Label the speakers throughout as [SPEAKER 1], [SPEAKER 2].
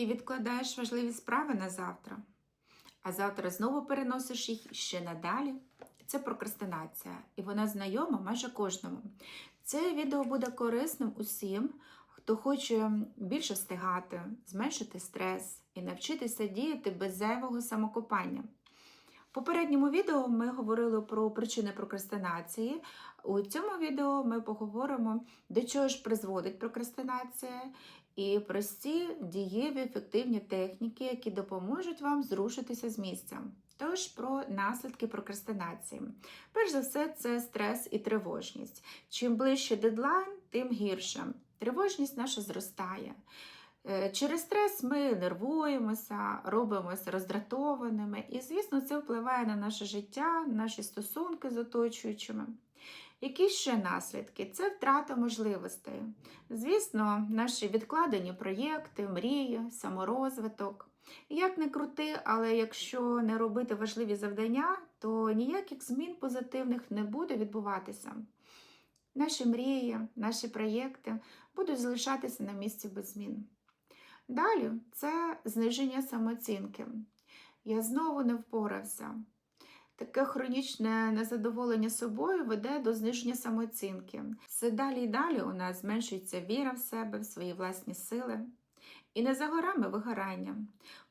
[SPEAKER 1] Ти відкладаєш важливі справи на завтра, а завтра знову переносиш їх ще надалі. Це прокрастинація, і вона знайома майже кожному. Це відео буде корисним усім, хто хоче більше встигати, зменшити стрес і навчитися діяти без зайвого самокопання. В попередньому відео ми говорили про причини прокрастинації. У цьому відео ми поговоримо, до чого ж призводить прокрастинація, і прості, дієві, ефективні техніки, які допоможуть вам зрушитися з місця. Тож про наслідки прокрастинації. Перш за все, це стрес і тривожність. Чим ближче дедлайн, тим гірше. Тривожність наша зростає. Е, Через стрес ми нервуємося, робимося роздратованими, і, звісно, це впливає на наше життя, наші стосунки з оточуючими. Які ще наслідки? Це втрата можливостей. Звісно, наші відкладені проєкти, мрії, саморозвиток. Як не крути, але якщо не робити важливі завдання, то ніяких змін позитивних не буде відбуватися. Наші мрії, наші проєкти будуть залишатися на місці без змін. Далі це зниження самооцінки. Я знову не впорався. Таке хронічне незадоволення собою веде до зниження самооцінки. Все далі і далі у нас зменшується віра в себе, в свої власні сили. І не за горами вигорання,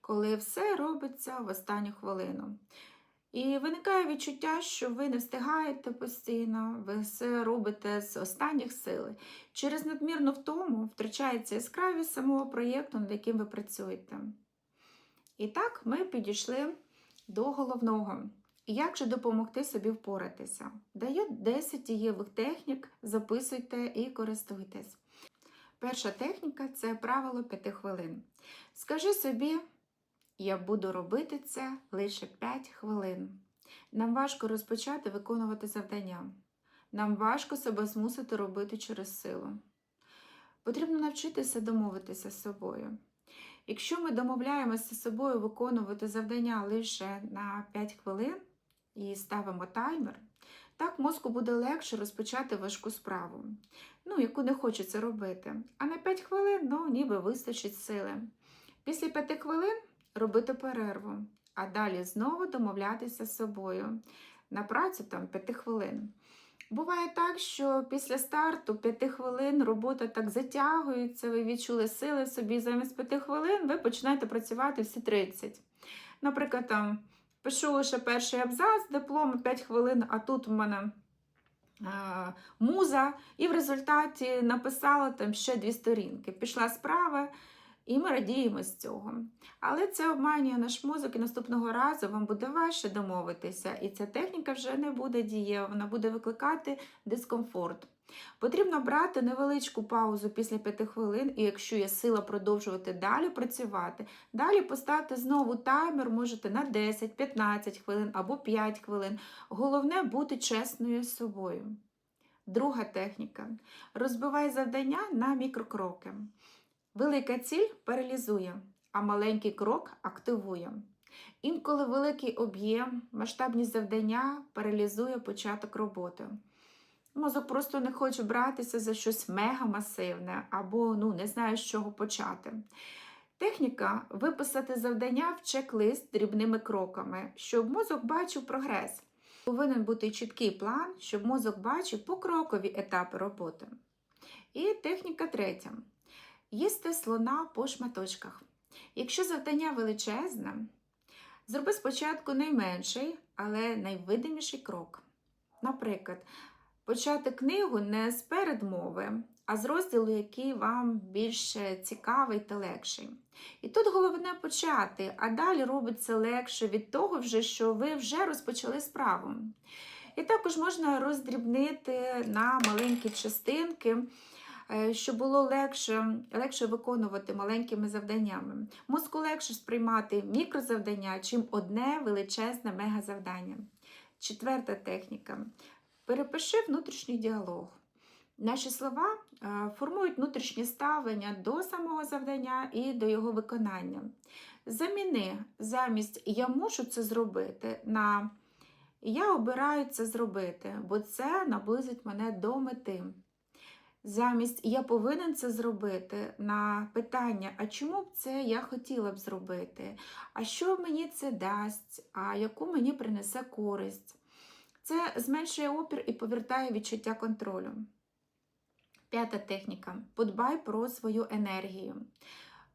[SPEAKER 1] коли все робиться в останню хвилину. І виникає відчуття, що ви не встигаєте постійно, ви все робите з останніх сил. Через надмірну втому втрачається яскравість самого проєкту, над яким ви працюєте. І так ми підійшли до головного. Як же допомогти собі впоратися? Даю 10 дієвих технік, записуйте і користуйтесь. Перша техніка це правило 5 хвилин. Скажи собі, я буду робити це лише 5 хвилин. Нам важко розпочати виконувати завдання. Нам важко себе змусити робити через силу. Потрібно навчитися домовитися з собою. Якщо ми домовляємося з собою виконувати завдання лише на 5 хвилин і ставимо таймер, так мозку буде легше розпочати важку справу, ну, яку не хочеться робити. А на 5 хвилин ну, ніби вистачить сили. Після 5 хвилин робити перерву, а далі знову домовлятися з собою на працю там 5 хвилин. Буває так, що після старту 5 хвилин робота так затягується, ви відчули сили собі, замість 5 хвилин ви починаєте працювати всі 30. Наприклад, там пишу лише перший абзац, диплом 5 хвилин, а тут в мене е, муза, і в результаті написала там ще дві сторінки. Пішла справа, і ми радіємо з цього. Але це обманює наш мозок, і наступного разу вам буде важче домовитися, і ця техніка вже не буде дієва, вона буде викликати дискомфорт. Потрібно брати невеличку паузу після 5 хвилин, і якщо є сила продовжувати далі працювати, далі поставте знову таймер, можете на 10-15 хвилин або 5 хвилин. Головне бути чесною з собою. Друга техніка. Розбивай завдання на мікрокроки. Велика ціль паралізує, а маленький крок активує. Інколи великий об'єм, масштабні завдання паралізує початок роботи. Мозок просто не хоче братися за щось мегамасивне або ну, не знає, з чого почати. Техніка виписати завдання в чек-лист дрібними кроками, щоб мозок бачив прогрес. Повинен бути чіткий план, щоб мозок бачив покрокові етапи роботи. І техніка третя. Їсти слона по шматочках. Якщо завдання величезне, зроби спочатку найменший, але найвидиміший крок. Наприклад, почати книгу не з передмови, а з розділу, який вам більш цікавий та легший. І тут головне почати, а далі робиться легше від того, вже, що ви вже розпочали справу. І також можна роздрібнити на маленькі частинки. Е, щоб було легше легше виконувати маленькими завданнями. Мозку легше сприймати мікрозавдання, чим одне величезне мегазавдання. Четверта техніка. Перепиши внутрішній діалог. Наші слова е, формують внутрішнє ставлення до самого завдання і до його виконання. Заміни замість я мушу це зробити на я обираю це зробити, бо це наблизить мене до мети. Замість я повинен це зробити на питання, а чому б це я хотіла б зробити? А що мені це дасть? А яку мені принесе користь? Це зменшує опір і повертає відчуття контролю. П'ята техніка. Подбай про свою енергію.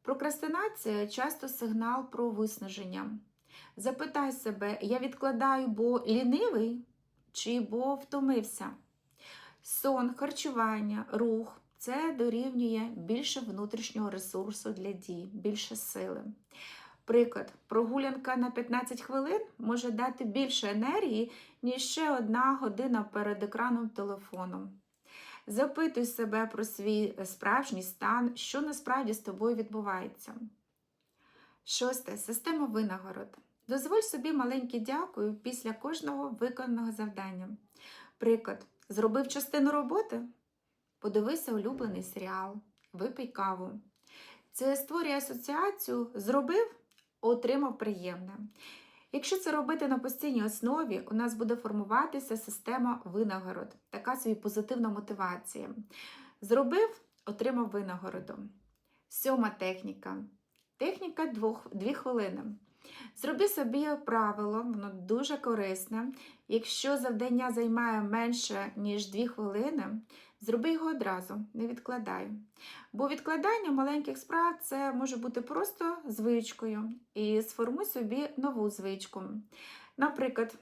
[SPEAKER 1] Прокрастинація часто сигнал про виснаження. Запитай себе, я відкладаю, бо лінивий чи бо втомився. Сон, харчування, рух це дорівнює більше внутрішнього ресурсу для дій, більше сили. Приклад, прогулянка на 15 хвилин може дати більше енергії, ніж ще одна година перед екраном телефону. Запитуй себе про свій справжній стан, що насправді з тобою відбувається. Шосте. Система винагород. Дозволь собі маленьке дякую після кожного виконаного завдання. Приклад, зробив частину роботи? Подивися улюблений серіал, випий каву. Це створює асоціацію зробив, отримав приємне. Якщо це робити на постійній основі, у нас буде формуватися система винагород, така собі позитивна мотивація. Зробив, отримав винагороду. Сьома техніка. Техніка дві хвилини. Зроби собі правило, воно дуже корисне. Якщо завдання займає менше, ніж 2 хвилини, зроби його одразу, не відкладай. Бо відкладання маленьких справ це може бути просто звичкою. І сформуй собі нову звичку. Наприклад,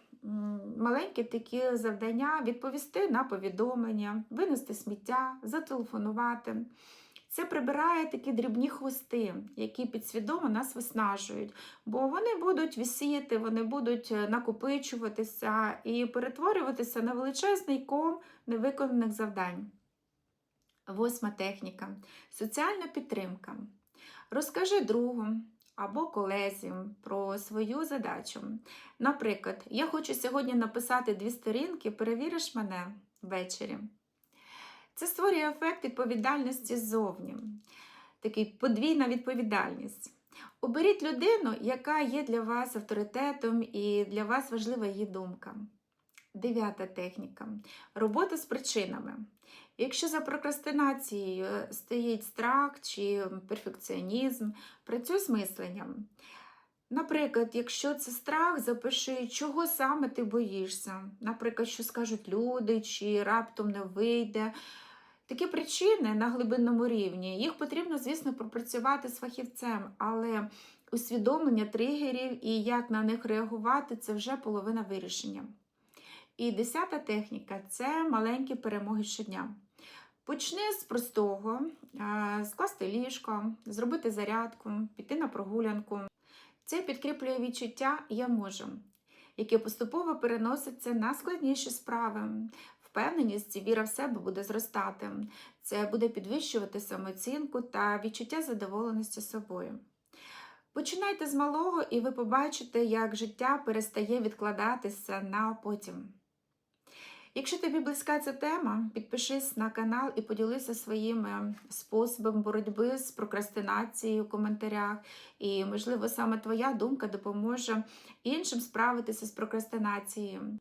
[SPEAKER 1] маленькі такі завдання відповісти на повідомлення, винести сміття, зателефонувати. Це прибирає такі дрібні хвости, які підсвідомо нас виснажують, бо вони будуть висіяти, вони будуть е, накопичуватися і перетворюватися на величезний ком невиконаних завдань. Восьма техніка соціальна підтримка. Розкажи другу або колезі про свою задачу. Наприклад, я хочу сьогодні написати дві сторінки, перевіриш мене ввечері. Це створює ефект відповідальності ззовні, такий подвійна відповідальність. Оберіть людину, яка є для вас авторитетом і для вас важлива її думка. Дев'ята техніка. Робота з причинами. Якщо за прокрастинацією стоїть страх чи перфекціонізм, працюй з мисленням. Наприклад, якщо це страх, запиши, чого саме ти боїшся. Наприклад, що скажуть люди, чи раптом не вийде. Такі причини на глибинному рівні, їх потрібно, звісно, пропрацювати з фахівцем, але усвідомлення тригерів і як на них реагувати це вже половина вирішення. І десята техніка це маленькі перемоги щодня. Почни з простого, скласти ліжко, зробити зарядку, піти на прогулянку. Це підкріплює відчуття Я можу, яке поступово переноситься на складніші справи. Впевненість і віра в себе буде зростати. Це буде підвищувати самооцінку та відчуття задоволеності собою. Починайте з малого, і ви побачите, як життя перестає відкладатися на потім. Якщо тобі близька ця тема, підпишись на канал і поділися своїми способами боротьби з прокрастинацією у коментарях. І, можливо, саме твоя думка допоможе іншим справитися з прокрастинацією.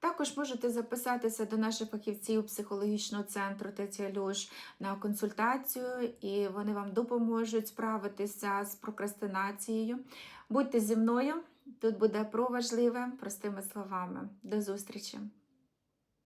[SPEAKER 1] Також можете записатися до наших фахівців психологічного центру Льош на консультацію, і вони вам допоможуть справитися з прокрастинацією. Будьте зі мною, тут буде про важливе простими словами. До зустрічі!